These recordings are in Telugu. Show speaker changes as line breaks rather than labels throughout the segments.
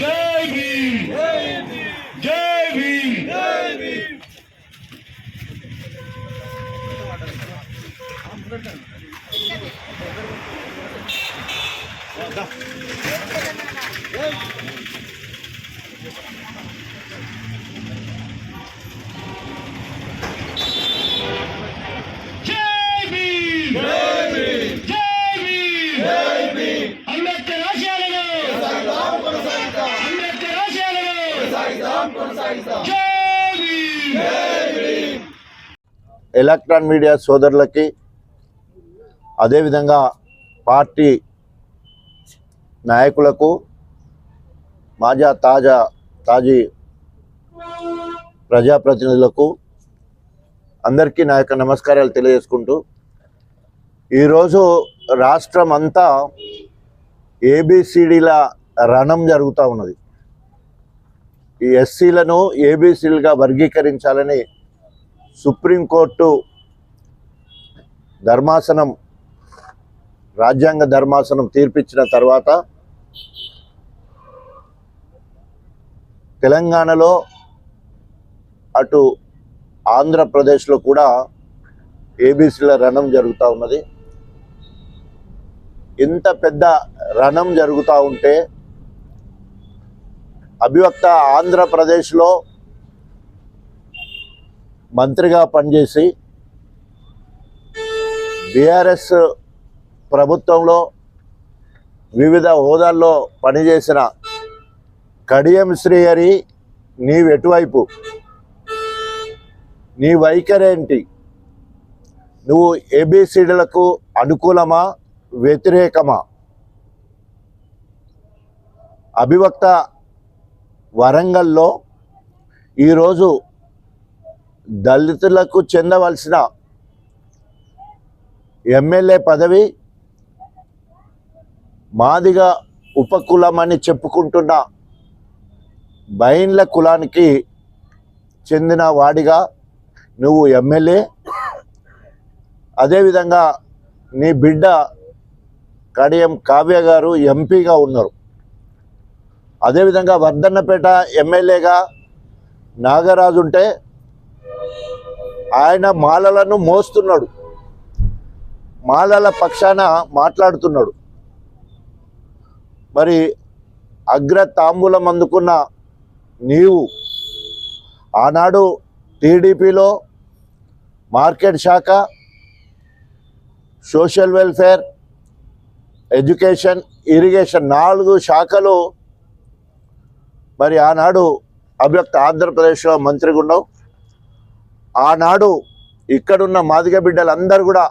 జై
ఎలక్ట్రాన్ మీడియా సోదరులకి అదేవిధంగా పార్టీ నాయకులకు మాజా తాజా తాజీ ప్రజాప్రతినిధులకు అందరికీ నా యొక్క నమస్కారాలు తెలియజేసుకుంటూ ఈరోజు రాష్ట్రం అంతా ఏబిసిడిల రణం జరుగుతూ ఉన్నది. ఈ ఎస్సీలను ఏబీసీలుగా వర్గీకరించాలని సుప్రీంకోర్టు ధర్మాసనం రాజ్యాంగ ధర్మాసనం తీర్పిచ్చిన తర్వాత తెలంగాణలో అటు ఆంధ్రప్రదేశ్లో కూడా ఏబీసీల రణం జరుగుతూ ఉన్నది. ఇంత పెద్ద రణం జరుగుతూ ఉంటే అభివక్త ఆంధ్రప్రదేశ్లో మంత్రిగా పనిచేసి బీఆర్ఎస్ ప్రభుత్వంలో వివిధ హోదాల్లో పనిచేసిన కడియం శ్రీహరి నీవెటువైపు నీ వైఖరేంటి? నువ్వు ఏబిసిడీలకు అనుకూలమా వ్యతిరేకమా? అభివక్త వరంగల్లో ఈరోజు దళితులకు చెందవలసిన ఎమ్మెల్యే పదవి మాదిగా ఉపకులమని చెప్పుకుంటున్న బైన్ల కులానికి చెందిన వాడిగా నువ్వు ఎమ్మెల్యే. అదేవిధంగా నీ బిడ్డ కడియం కావ్య గారు ఎంపీగా ఉన్నారు. అదేవిధంగా వర్ధన్నపేట ఎమ్మెల్యేగా నాగరాజు ఉంటే ఆయన మాలలను మోస్తున్నాడు. మాలల పక్షాన మాట్లాడుతున్నాడు. మరి అగ్ర తాంబూలం అందుకున్న నీవు ఆనాడు టీడీపీలో మార్కెట్ శాఖ సోషల్ వెల్ఫేర్ ఎడ్యుకేషన్ ఇరిగేషన్ నాలుగు శాఖలు మరి ఆనాడు అభ్యక్త ఆంధ్రప్రదేశ్లో మంత్రిగా ఉన్నావు. ఆనాడు ఇక్కడున్న మాదిగ బిడ్డలందరూ కూడా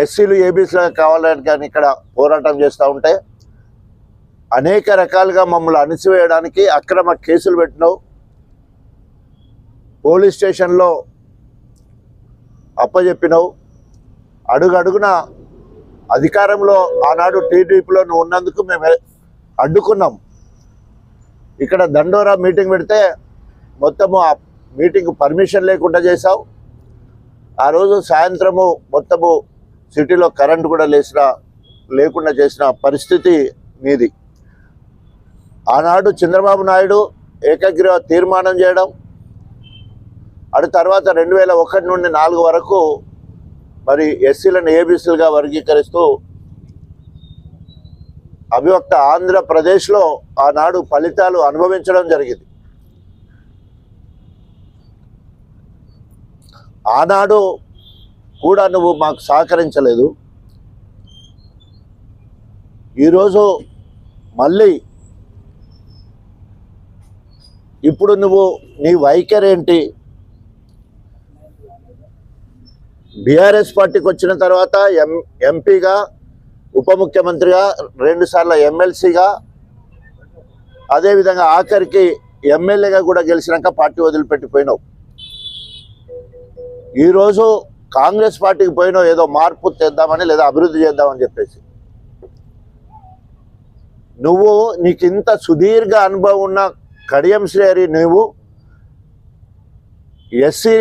ఎస్సీలు ఏబీసీలు కావాలని కానీ ఇక్కడ పోరాటం చేస్తూ ఉంటే అనేక రకాలుగా మమ్మల్ని అణిచివేయడానికి అక్రమ కేసులు పెట్టినావు. పోలీస్ స్టేషన్లో అప్పచెప్పినావు అడుగడుగున అధికారంలో ఆనాడు టీడీపీలో నువ్వు ఉన్నందుకు మేము అడ్డుకున్నాం. ఇక్కడ దండోరా మీటింగ్ పెడితే మొత్తము ఆ మీటింగ్ పర్మిషన్ లేకుండా చేశావు. ఆ రోజు సాయంత్రము మొత్తము సిటీలో కరెంట్ కూడా లేచిన లేకుండా చేసిన పరిస్థితి మీది ఆనాడు చంద్రబాబు నాయుడు ఏకగ్రీవ తీర్మానం చేయడం అటు తర్వాత రెండు వేల ఒకటి నుండి నాలుగు వరకు మరి ఎస్సీలను ఏబీసీలుగా వర్గీకరిస్తూ అభివక్త ఆంధ్రప్రదేశ్లో ఆనాడు ఫలితాలు అనుభవించడం జరిగింది. ఆనాడు కూడా నువ్వు మాకు సహకరించలేదు. ఈరోజు మళ్ళీ ఇప్పుడు నువ్వు నీ వైఖరి ఏంటి? బీఆర్ఎస్ పార్టీకి వచ్చిన తర్వాత ఎం ఎంపీగా ఉప ముఖ్యమంత్రిగా రెండుసార్లు ఎమ్మెల్సీగా అదేవిధంగా ఆఖరికి ఎమ్మెల్యేగా కూడా గెలిచినాక పార్టీ వదిలిపెట్టిపోయినావు. ఈరోజు కాంగ్రెస్ పార్టీకి పోయినావు ఏదో మార్పు తెద్దామని లేదా అభివృద్ధి చేద్దామని చెప్పేసి. నువ్వు నీకు ఇంత సుదీర్ఘ అనుభవం ఉన్న కడియం శ్రేరి నువ్వు ఎస్సీ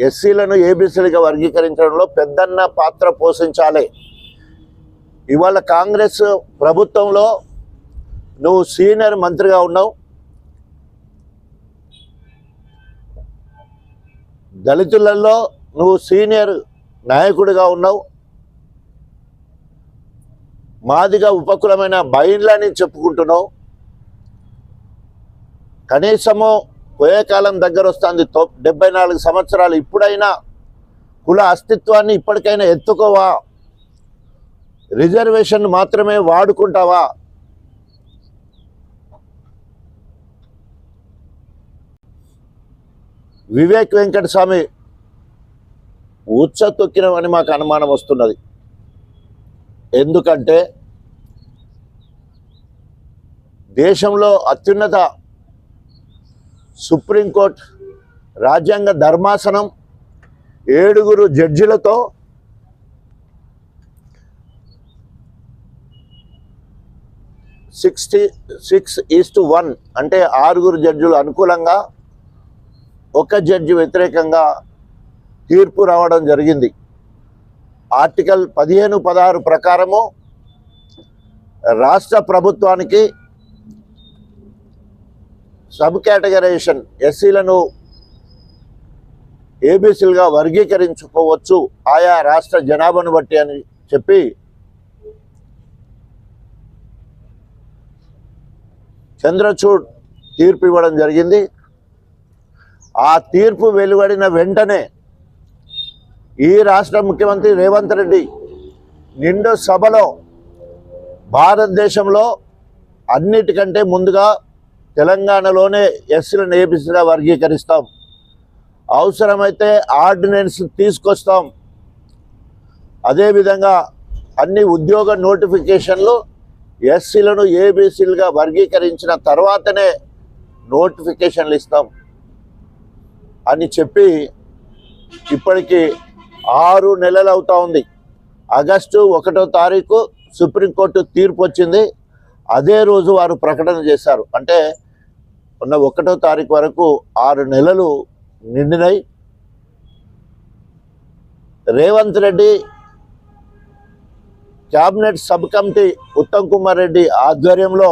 ఎస్సీలను ఏబీసీలుగా వర్గీకరించడంలో పెద్దన్న పాత్ర పోషించాలి. ఇవాళ కాంగ్రెస్ ప్రభుత్వంలో నువ్వు సీనియర్ మంత్రిగా ఉన్నావు. దళితులలో నువ్వు సీనియర్ నాయకుడిగా ఉన్నావు. మాదిగా ఉపకులమైన బైండ్లని చెప్పుకుంటున్నావు. కనీసము పోయే కాలం దగ్గర వస్తుంది. తొ- డెబ్బై నాలుగు సంవత్సరాలు ఇప్పుడైనా కుల అస్తిత్వాన్ని ఇప్పటికైనా ఎత్తుకోవా? రిజర్వేషన్ మాత్రమే వాడుకుంటావా? వివేక్ వెంకట స్వామి మాకు అనుమానం వస్తున్నది. ఎందుకంటే దేశంలో అత్యున్నత సుప్రీంకోర్టు రాజ్యాంగ ధర్మాసనం ఏడుగురు జడ్జిలతో sixty six is to one అంటే ఆరుగురు జడ్జిలు అనుకూలంగా ఒక జడ్జి వ్యతిరేకంగా తీర్పు రావడం జరిగింది. ఆర్టికల్ పదిహేను పదహారు ప్రకారము రాష్ట్ర ప్రభుత్వానికి సబ్ కేటగరైజేషన్ ఎస్సీలను ఏబీసీలుగా వర్గీకరించుకోవచ్చు ఆయా రాష్ట్ర జనాభాను బట్టి అని చెప్పి చంద్రచూడ్ తీర్పు ఇవ్వడం జరిగింది. ఆ తీర్పు వెలువడిన వెంటనే ఈ రాష్ట్ర ముఖ్యమంత్రి రేవంత్ రెడ్డి నిండు సభలో భారతదేశంలో అన్నిటికంటే ముందుగా తెలంగాణలోనే ఎస్సీలను ఏబీసీగా వర్గీకరిస్తాం. అవసరమైతే ఆర్డినెన్స్ తీసుకొస్తాం. అదేవిధంగా అన్ని ఉద్యోగ నోటిఫికేషన్లు ఎస్సీలను ఏబీసీలుగా వర్గీకరించిన తర్వాతనే నోటిఫికేషన్లు ఇస్తాం. అని చెప్పి ఇప్పటికి ఆరు నెలలు అవుతా ఉంది. ఆగస్టు ఒకటో తారీఖు సుప్రీంకోర్టు తీర్పు వచ్చింది. అదే రోజు వారు ప్రకటన చేశారు. అంటే ఉన్న ఒకటో తారీఖు వరకు ఆరు నెలలు నిండినాయి Revanth Reddy cabinet sub committee Uttam Kumar Reddy ఆధ్వర్యంలో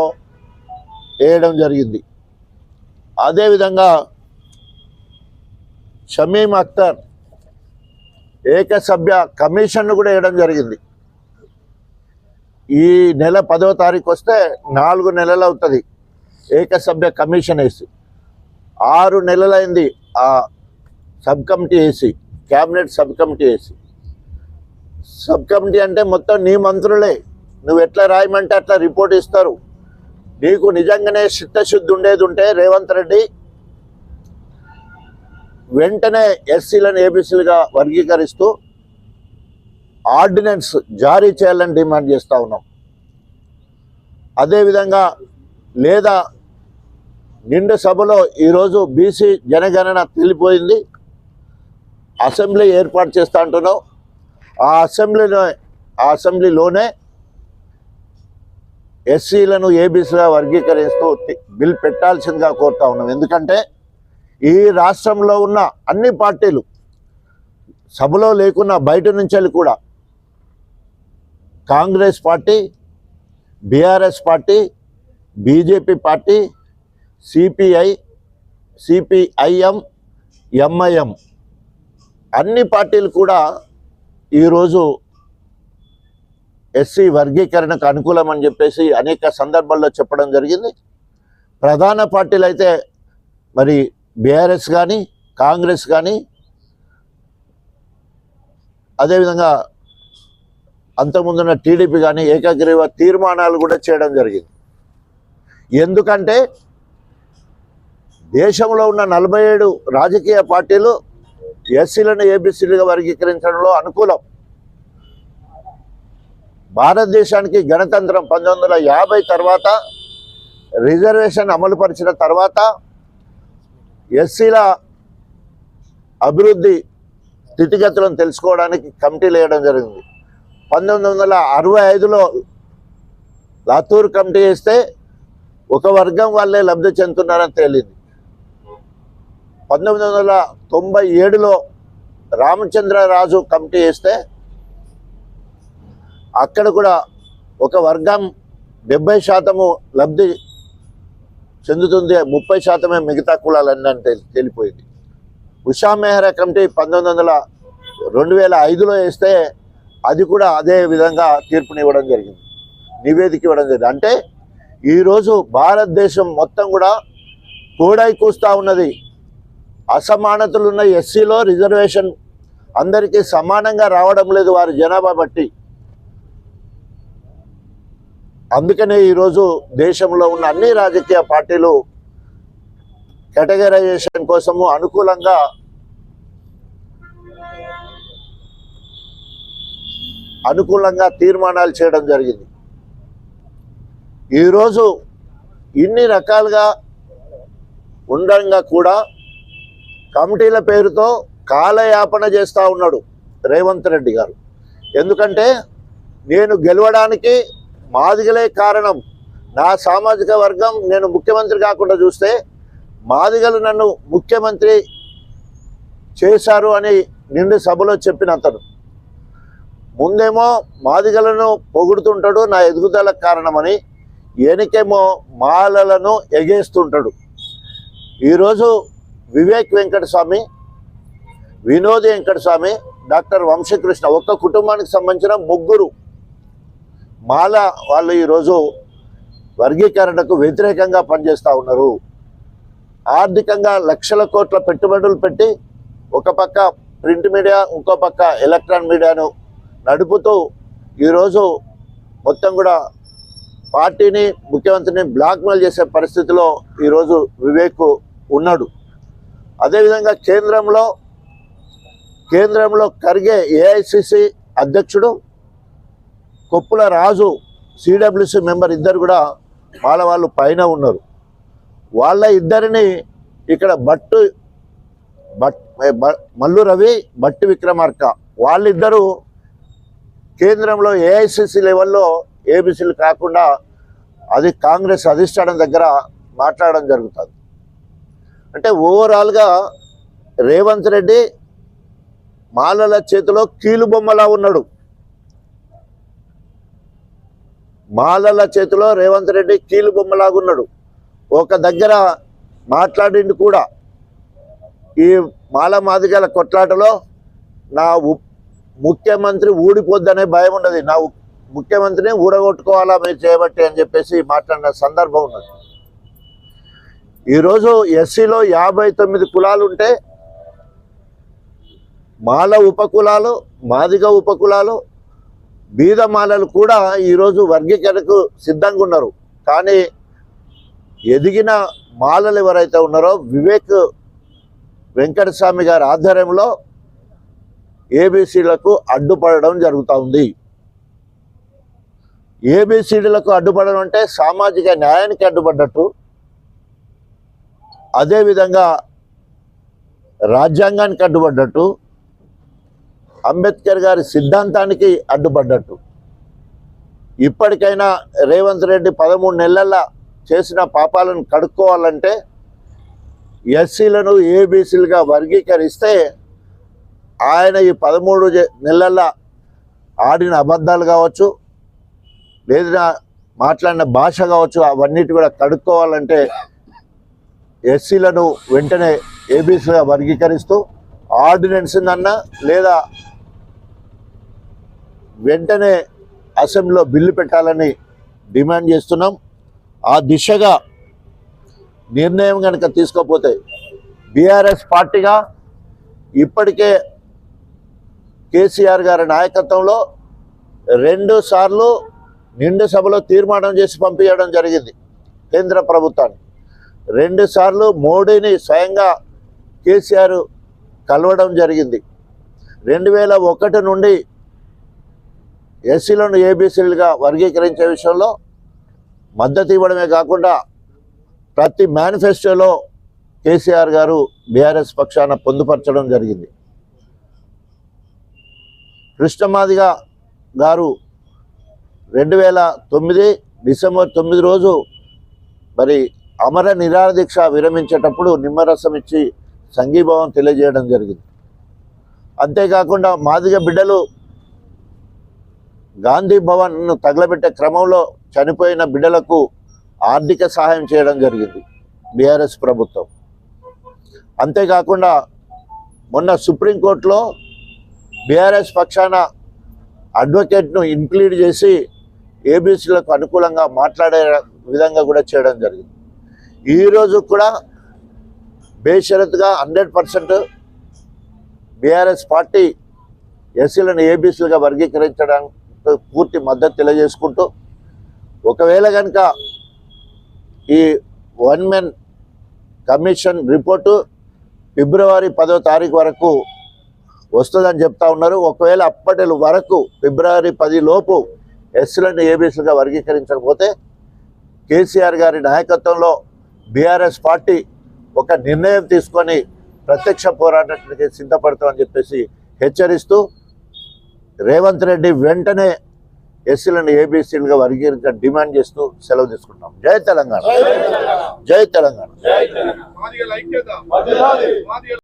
వేయడం జరిగింది. అదేవిధంగా షమీం అఖ్తర్ ఏకసభ్య కమిషన్ను కూడా వేయడం జరిగింది. ఈ నెల పదో తారీఖు వస్తే నాలుగు నెలలు అవుతుంది. ఏకసభ్య కమిషన్ వేసి. ఆరు నెలలైంది ఆ సబ్ కమిటీ వేసి క్యాబినెట్ సబ్ కమిటీ వేసి. సబ్ కమిటీ అంటే మొత్తం నీ మంత్రులే. నువ్వు ఎట్లా రాయమంటే అట్లా రిపోర్ట్ ఇస్తారు. నీకు నిజంగానే చిత్తశుద్ధి ఉండేది ఉంటే రేవంత్ రెడ్డి వెంటనే ఎస్సీలను ఏబీసీలుగా వర్గీకరిస్తూ ఆర్డినెన్స్ జారీ చేయాలని డిమాండ్ చేస్తూ ఉన్నాం. అదేవిధంగా లేదా నిండు సభలో ఈరోజు బీసీ జనగణన తెలిపోయింది. అసెంబ్లీ ఏర్పాటు చేస్తా అంటున్నాం. ఆ అసెంబ్లీలో ఆ అసెంబ్లీలోనే ఎస్సీలను ఏబీసీగా వర్గీకరిస్తూ బిల్ పెట్టాల్సిందిగా కోరుతా ఉన్నాం. ఎందుకంటే ఈ రాష్ట్రంలో ఉన్న అన్ని పార్టీలు సభలో లేకున్నా బయట నుంచి వెళ్ళి కూడా Congress party BRS party BJP party CPI CPIM MIM అన్ని పార్టీలు కూడా ఈరోజు ఎస్సీ వర్గీకరణకు అనుకూలం అని చెప్పేసి అనేక సందర్భాల్లో చెప్పడం జరిగింది. ప్రధాన పార్టీలు అయితే మరి బీఆర్ఎస్ కానీ కాంగ్రెస్ కానీ అదేవిధంగా అంతకుముందున్న టీడీపీ కానీ ఏకగ్రీవ తీర్మానాలు కూడా చేయడం జరిగింది. ఎందుకంటే దేశంలో ఉన్న నలభై ఏడు రాజకీయ పార్టీలు ఎస్సీలను ఏబీసీలుగా వర్గీకరించడంలో అనుకూలం. భారతదేశానికి గణతంత్రం పంతొమ్మిది వందల యాభై తర్వాత రిజర్వేషన్ అమలుపరిచిన తర్వాత ఎస్సీల అభివృద్ధి స్థితిగతులను తెలుసుకోవడానికి కమిటీలు వేయడం జరిగింది. పంతొమ్మిది వందల అరవై ఐదులో లాతూర్ కమిటీ వేస్తే ఒక వర్గం వాళ్ళే లబ్ధి చెందుతున్నారని తేలింది. పంతొమ్మిది వందల తొంభై ఏడులో రామచంద్రరాజు కమిటీ వేస్తే అక్కడ కూడా ఒక వర్గం డెబ్బై శాతము లబ్ధి చెందుతుంది ముప్పై శాతమే మిగతా కులాలన్నీ తెలి తెలిపోయింది. ఉషా మెహ్రా కమిటీ పంతొమ్మిది వందల రెండు వేల ఐదులో వేస్తే అది కూడా అదే విధంగా తీర్పునివ్వడం జరిగింది. నివేదిక ఇవ్వడం జరిగింది. అంటే ఈరోజు భారతదేశం మొత్తం కూడా కూడాయి కూస్తూ ఉన్నది. అసమానతలు ఉన్న ఎస్సీలో రిజర్వేషన్ అందరికీ సమానంగా రావడం లేదు వారి జనాభా బట్టి. అందుకనే ఈరోజు దేశంలో ఉన్న అన్ని రాజకీయ పార్టీలు కేటగరైజేషన్ కోసము అనుకూలంగా అనుకూలంగా తీర్మానాలు చేయడం జరిగింది. ఈరోజు ఇన్ని రకాలుగా ఉండగా కూడా కమిటీల పేరుతో కాలయాపన చేస్తూ ఉన్నాడు రేవంత్ రెడ్డి గారు. ఎందుకంటే నేను గెలవడానికి మాదిగలే కారణం నా సామాజిక వర్గం నేను ముఖ్యమంత్రి కాకుండా చూస్తే మాదిగలు నన్ను ముఖ్యమంత్రి చేశారు అని నిండు సభలో చెప్పిన అతను. ముందేమో మాదిగలను పొగుడుతుంటాడు నా ఎదుగుదలకు కారణమని వెనకేమో మాలలను ఎగేస్తుంటాడు. ఈరోజు వివేక్ వెంకటస్వామి వినోద్ వెంకటస్వామి డాక్టర్ వంశకృష్ణ ఒక్క కుటుంబానికి సంబంధించిన ముగ్గురు మాల వాళ్ళు ఈరోజు వర్గీకరణకు వ్యతిరేకంగా పనిచేస్తూ ఉన్నారు. ఆర్థికంగా లక్షల కోట్ల పెట్టుబడులు పెట్టి ఒక పక్క ప్రింట్ మీడియా ఇంకో పక్క ఎలక్ట్రాన్ మీడియాను నడుపుతూ ఈరోజు మొత్తం కూడా పార్టీని ముఖ్యమంత్రిని బ్లాక్మెయిల్ చేసే పరిస్థితిలో ఈరోజు వివేక్ ఉన్నాడు. అదేవిధంగా కేంద్రంలో కేంద్రంలో కరిగే ఏఐసిసి అధ్యక్షుడు కొప్పుల రాజు సిడబ్ల్యూసి మెంబర్ ఇద్దరు కూడా వాళ్ళ వాళ్ళు పైన ఉన్నారు. వాళ్ళ ఇద్దరిని ఇక్కడ బట్టు బట్ మల్లు రవి బట్టి విక్రమార్క వాళ్ళిద్దరూ కేంద్రంలో ఏఐసిసి లెవెల్లో ఏబీసీలు కాకుండా అది కాంగ్రెస్ అధిష్టానం దగ్గర మాట్లాడడం జరుగుతుంది. అంటే ఓవరాల్గా రేవంత్ రెడ్డి మాలల చేతిలో కీలుబొమ్మలా ఉన్నాడు. మాలల చేతిలో రేవంత్ రెడ్డి కీలుబొమ్మలాగా ఉన్నాడు. ఒక దగ్గర మాట్లాడింది కూడా ఈ మాల మాదిగల కొట్లాటలో నా ఉప్ ముఖ్యమంత్రి ఊడిపోద్దనే భయం ఉన్నది. నా ముఖ్యమంత్రిని ఊడగొట్టుకోవాలా మీరు చేయబట్టి అని చెప్పేసి మాట్లాడిన సందర్భం ఉన్నది. ఈరోజు ఎస్సీలో యాభై తొమ్మిది కులాలు ఉంటే మాల ఉపకులాలు మాదిగ ఉపకులాలు బీద మాలలు కూడా ఈరోజు వర్గీకరణకు సిద్ధంగా ఉన్నారు. కానీ ఎదిగిన మాలలు ఎవరైతే ఉన్నారో వివేక్ వెంకటస్వామి గారి ఆధ్వర్యంలో ఏబీసీలకు అడ్డుపడడం జరుగుతూ ఉంది. ఏబిసిడీలకు అడ్డుపడడం అంటే సామాజిక న్యాయానికి అడ్డుపడ్డట్టు. అదేవిధంగా రాజ్యాంగానికి అడ్డుపడ్డట్టు. అంబేద్కర్ గారి సిద్ధాంతానికి అడ్డుపడ్డట్టు. ఇప్పటికైనా రేవంత్ రెడ్డి పదమూడు నెలల చేసిన పాపాలను కడుక్కోవాలంటే ఎస్సీలను ఏబీసీలుగా వర్గీకరిస్తే ఆయన ఈ పదమూడు నెలల్లో నెలల ఆడిన అబద్ధాలు కావచ్చు లేదా మాట్లాడిన భాష కావచ్చు అవన్నిటి కూడా కడుక్కోవాలంటే ఎస్సీలను వెంటనే ఏబీసీగా వర్గీకరిస్తూ ఆర్డినెన్స్ అన్నా లేదా వెంటనే అసెంబ్లీలో బిల్లు పెట్టాలని డిమాండ్ చేస్తున్నాం. ఆ దిశగా నిర్ణయం కనుక తీసుకోకపోతే బీఆర్ఎస్ పార్టీగా ఇప్పటికే కేసీఆర్ గారి నాయకత్వంలో రెండు సార్లు నిండు సభలో తీర్మానం చేసి పంపించడం జరిగింది కేంద్ర ప్రభుత్వాన్ని. రెండు సార్లు మోడీని స్వయంగా కేసీఆర్ కలవడం జరిగింది. రెండు వేల ఒకటి నుండి ఎస్సీలను ఏబీసీలుగా వర్గీకరించే విషయంలో మద్దతు ఇవ్వడమే కాకుండా ప్రతి మేనిఫెస్టోలో కేసీఆర్ గారు బీఆర్ఎస్ పక్షాన పొందుపరచడం జరిగింది. కృష్ణమాదిగ గారు రెండు వేల తొమ్మిది డిసెంబర్ తొమ్మిది రోజు మరి అమర నిరాహార దీక్ష విరమించేటప్పుడు నిమ్మరసం ఇచ్చి సంఘీభావం తెలియజేయడం జరిగింది. అంతేకాకుండా మాదిగ బిడ్డలు గాంధీ భవన్ను తగలబెట్టే క్రమంలో చనిపోయిన బిడ్డలకు ఆర్థిక సహాయం చేయడం జరిగింది బీఆర్ఎస్ ప్రభుత్వం. అంతేకాకుండా మొన్న సుప్రీంకోర్టులో బీఆర్ఎస్ పక్షాన అడ్వకేట్ను ఇంక్లూడ్ చేసి ఏబీసీలకు అనుకూలంగా మాట్లాడే విధంగా కూడా చేయడం జరిగింది. ఈరోజు కూడా బేషరతుగా హండ్రెడ్ పర్సెంట్ బీఆర్ఎస్ పార్టీ ఎస్సీలను ఏబీసీలుగా వర్గీకరించడానికి పూర్తి మద్దతు తెలియజేసుకుంటూ ఒకవేళ కనుక ఈ వన్ మెన్ కమిషన్ రిపోర్టు ఫిబ్రవరి పదో తారీఖు వరకు వస్తుందని చెప్తా ఉన్నారు. ఒకవేళ అప్పటి వరకు ఫిబ్రవరి పది లోపు ఎస్సీలను ఏబీసీలుగా వర్గీకరించకపోతే కేసీఆర్ గారి నాయకత్వంలో బీఆర్ఎస్ పార్టీ ఒక నిర్ణయం తీసుకొని ప్రత్యక్ష పోరాటానికి సిద్ధపడతామని చెప్పేసి హెచ్చరిస్తూ రేవంత్ రెడ్డి వెంటనే ఎస్సీలను ఏబీసీలుగా వర్గీకరించ డిమాండ్ చేస్తూ సెలవు తీసుకుంటాం జై తెలంగాణ. జై తెలంగాణ.